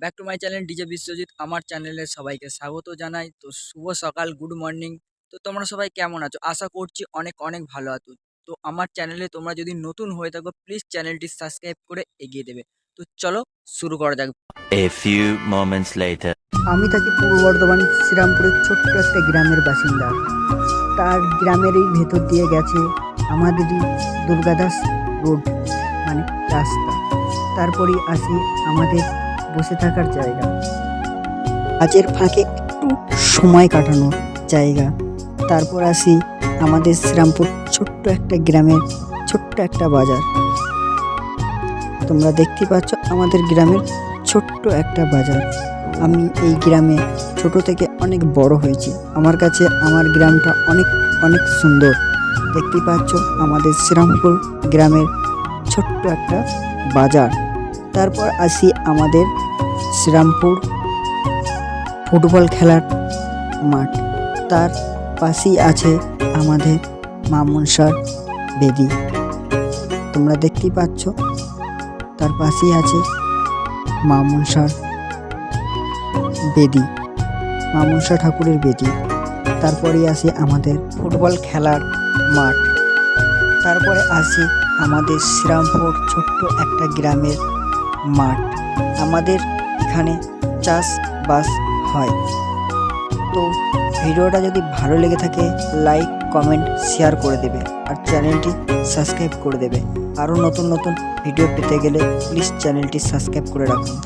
Back to my channel DJ Biswajit আমার চ্যানেলে সবাইকে স্বাগত জানাই। তো শুভ সকাল গুড মর্নিং তো তোমরা সবাই কেমন আছো? আশা করছি অনেক অনেক ভালো আছো। তো আমার চ্যানেলে তোমরা যদি নতুন হয়ে থাকো প্লিজ চ্যানেলটি সাবস্ক্রাইব করে এগিয়ে দেবে। তো চলো শুরু করা যাক। A few moments later. আমি থাকি পূর্ব বর্ধমান শ্রীরামপুরের ছোট্ট একটা গ্রামের বাসিন্দা। তার গ্রামেরই ভেতর দিয়ে গেছে আমাদেরই দুর্গাদাস রোড মানে রাস্তা। তারপরেই আসি আমাদের বসে থাকার জায়গা। কাজের ফাঁকে একটু সময় কাটানোর জায়গা। তারপর আসি আমাদের শ্রীরামপুর ছোট্ট একটা গ্রামের ছোট্ট একটা বাজার। তোমরা দেখতে পাচ্ছ আমাদের গ্রামের ছোট্ট একটা বাজার। আমি এই গ্রামে ছোট থেকে অনেক বড় হয়েছি। আমার কাছে আমার গ্রামটা অনেক অনেক সুন্দর। দেখতে পাচ্ছ আমাদের শ্রীরামপুর গ্রামের ছোট্ট একটা বাজার। তারপর আসি আমাদের শ্রীরামপুর ফুটবল খেলার মাঠ। তার পাশেই আছে আমাদের মা মনসার বেদি তোমরা দেখতেই পাচ্ছ, তার পাশেই আছে মা মনসার বেদি মা মনসা ঠাকুরের বেদি তারপরেই আসে আমাদের ফুটবল খেলার মাঠ। তারপরে আসে আমাদের শ্রীরামপুর ছোট্ট একটা গ্রামের মাঠ। আমাদের এখানে চাষবাস হয়। তো ভিডিওটা যদি ভালো লেগে থাকে লাইক কমেন্ট শেয়ার করে দেবে আর চ্যানেলটি সাবস্ক্রাইব করে দেবে। আরও নতুন নতুন ভিডিও পেতে গেলে প্লিজ চ্যানেলটি সাবস্ক্রাইব করে রাখুন।